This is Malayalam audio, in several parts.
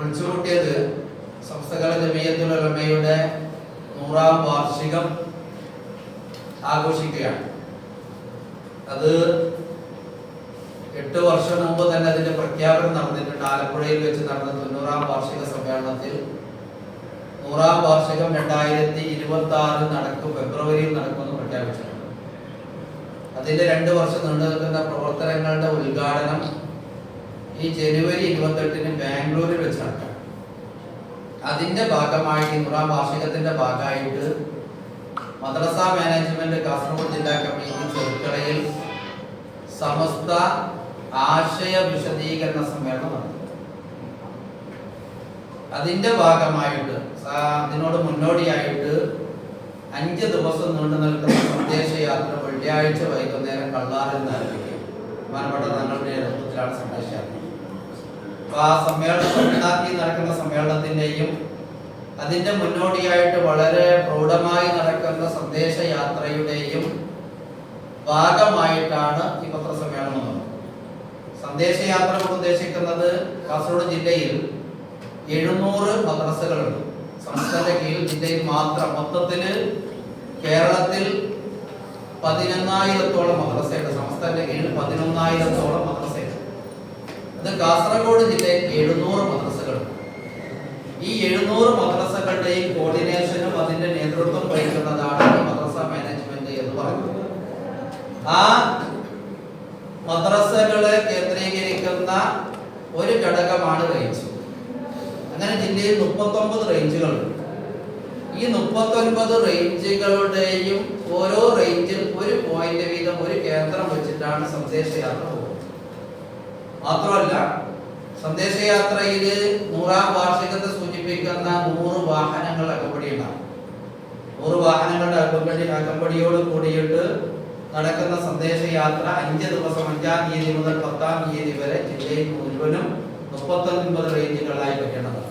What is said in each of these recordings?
വിളിച്ചുകൂട്ടിയത് സംസ്ഥകാല ജമിയത്തുൽ ഉലമയുടെ നൂറാം വാർഷികം ആഘോഷിക്കുകയാണ്. അത് എട്ട് വർഷം മുമ്പ് തന്നെ അതിന്റെ പ്രഖ്യാപനം നടന്നിട്ടുണ്ട്. ആലപ്പുഴയിൽ വെച്ച് നടന്ന തൊണ്ണൂറാം വാർഷിക സമ്മേളനത്തിൽ നൂറാം വാർഷികം രണ്ടായിരത്തി ഇരുപത്തി ആറ് നടക്കും ഫെബ്രുവരിയിൽ നടക്കുമെന്ന് പ്രഖ്യാപിച്ചിട്ടുണ്ട്. അതിന്റെ രണ്ട് വർഷം നീണ്ടു നിൽക്കുന്ന പ്രവർത്തനങ്ങളുടെ ഉദ്ഘാടനം ഈ ജനുവരി ഇരുപത്തെട്ടിന് ബാംഗ്ലൂരിൽ വെച്ച് നടക്കാം അതിന്റെ ഭാഗമായിട്ട് നൂറാം വാർഷികത്തിന്റെ ഭാഗമായിട്ട് മദ്രസ മാനേജ്മെന്റ് കാസർഗോഡ് ജില്ലാ കമ്മിറ്റി ചെറുക്കളയിൽ സമസ്ത ആശയ വിശദീകരണ സമ്മേളനം നടത്തി. അതിന്റെ ഭാഗമായിട്ട് അതിനോട് മുന്നോടിയായിട്ട് അഞ്ച് ദിവസം നീണ്ടു നിൽക്കുന്ന സന്ദേശയാത്ര വെള്ളിയാഴ്ച വൈകുന്നേരം കള്ളാറിൽ നിന്ന് ആരംഭിക്കും. ബഹുമാനപ്പെട്ട തങ്ങളുടെ നേതൃത്വത്തിലാണ് സന്ദേശയാത്ര. ആ സമ്മേളനം തമിഴ്നാട്ടിൽ നടക്കുന്ന സമ്മേളനത്തിന്റെയും അതിന്റെ മുന്നോടിയായിട്ട് വളരെ പ്രൗഢമായി നടക്കുന്ന സന്ദേശയാത്രയുടെയും ഭാഗമായിട്ടാണ് ഈ പത്രസമ്മേളനം സന്ദേശയാത്ര കൊണ്ട് ഉദ്ദേശിക്കുന്നത് കാസർഗോഡ് ജില്ലയിൽ എഴുന്നൂറ് മദ്രസകളുണ്ട്. സംസ്ഥാന കീഴിൽ ജില്ലയിൽ മാത്രം. മൊത്തത്തിൽ കേരളത്തിൽ പതിനൊന്നായിരത്തോളം മദ്രസയുണ്ട്. സംസ്ഥാന കീഴിൽ പതിനൊന്നായിരത്തോളം മദ്രസയുണ്ട് അത് കാസർഗോഡ് ജില്ലയിൽ എഴുന്നൂറ് മദ്രസകളുണ്ട് ഈ എഴുന്നൂറ് മദ്രസകളുടെയും കോർഡിനേഷനും അതിന്റെ നേതൃത്വം വഹിക്കുന്നതാണ് മദ്രസ മാനേജ്മെന്റ് എന്ന് പറയുന്നത്. ആ മദ്രസകളെ കേന്ദ്രീകരിക്കുന്ന ഒരു ഘടകമാണ് റേഞ്ച് അങ്ങനെ ജില്ലയിൽ മുപ്പത്തൊമ്പത് റേഞ്ചുകളുണ്ട് ഈ മുപ്പത്തൊൻപത് റേഞ്ചുകളുടെയും ഓരോ റേഞ്ചിൽ ഒരു പോയിന്റ് വീതം ഒരു കേന്ദ്രം വെച്ചിട്ടാണ് സന്ദേശയാത്ര പോകുന്നത്. മാത്രമല്ല സന്ദേശയാത്രയിൽ നൂറാം വാർഷികത്തെ സൂചിപ്പിക്കുന്ന നൂറ് വാഹനങ്ങൾ അകമ്പടി ഉണ്ടാകും. നൂറ് വാഹനങ്ങളുടെ അകമ്പടി അകമ്പടിയോട് കൂടിയിട്ട് നടക്കുന്ന സന്ദേശയാത്ര അഞ്ച് ദിവസം അഞ്ചാം തീയതി മുതൽ പത്താം തീയതി വരെ ജില്ലയിൽ മുഴുവനും മുപ്പത്തൊൻപത് റേഞ്ചുകളായി വയ്ക്കേണ്ടതാണ്.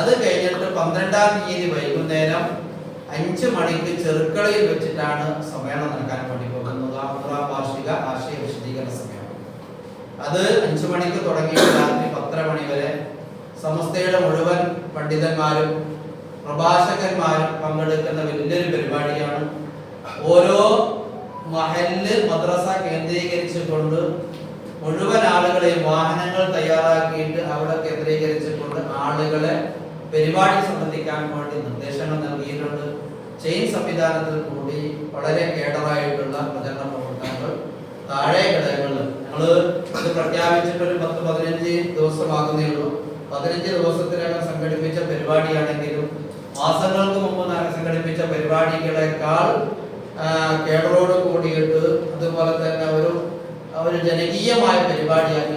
അത് കഴിഞ്ഞിട്ട് പന്ത്രണ്ടാം തീയതി വൈകുന്നേരം അഞ്ച് മണിക്ക് ചെറുക്കളയിൽ വെച്ചിട്ടാണ് സമ്മേളനം നടക്കാൻ വേണ്ടി പോകുന്നത്. നൂറാം വാർഷിക ആശയ അത് അഞ്ചു മണിക്ക് തുടങ്ങി രാത്രി പത്തര മണി വരെ സമസ്തയുടെ മുഴുവൻ പണ്ഡിതന്മാരും പ്രഭാഷകന്മാരും പങ്കെടുക്കുന്ന വലിയൊരു പരിപാടിയാണ്. ഓരോ മഹല്ല് മദ്രസ കേന്ദ്രീകരിച്ചുകൊണ്ട് മുഴുവൻ ആളുകളെയും വാഹനങ്ങൾ തയ്യാറാക്കിയിട്ട് അവിടെ കേന്ദ്രീകരിച്ചുകൊണ്ട് ആളുകളെ പരിപാടി സംബന്ധിക്കാൻ വേണ്ടി നിർദ്ദേശങ്ങൾ നൽകിയിട്ടുണ്ട്. ചെയിൻ സംവിധാനത്തിൽ കൂടി വളരെ കേടറായിട്ടുള്ള പ്രചരണ പ്രവർത്തനങ്ങൾ താഴെ ഘടകങ്ങളിൽ ഇത് പ്രഖ്യാപിച്ചിട്ട് ഒരു പത്ത് പതിനഞ്ച് ദിവസമാകുന്നേ ഉള്ളൂ. പതിനഞ്ച് ദിവസത്തിനകം സംഘടിപ്പിച്ച പരിപാടിയാണെങ്കിലും മാസങ്ങൾക്ക് മുമ്പ് നാം സംഘടിപ്പിച്ച പരിപാടികളെക്കാൾ കേടറോട് കൂടിയിട്ട് അതുപോലെ തന്നെ ഒരു ഒരു ജനകീയമായ പരിപാടിയാക്കി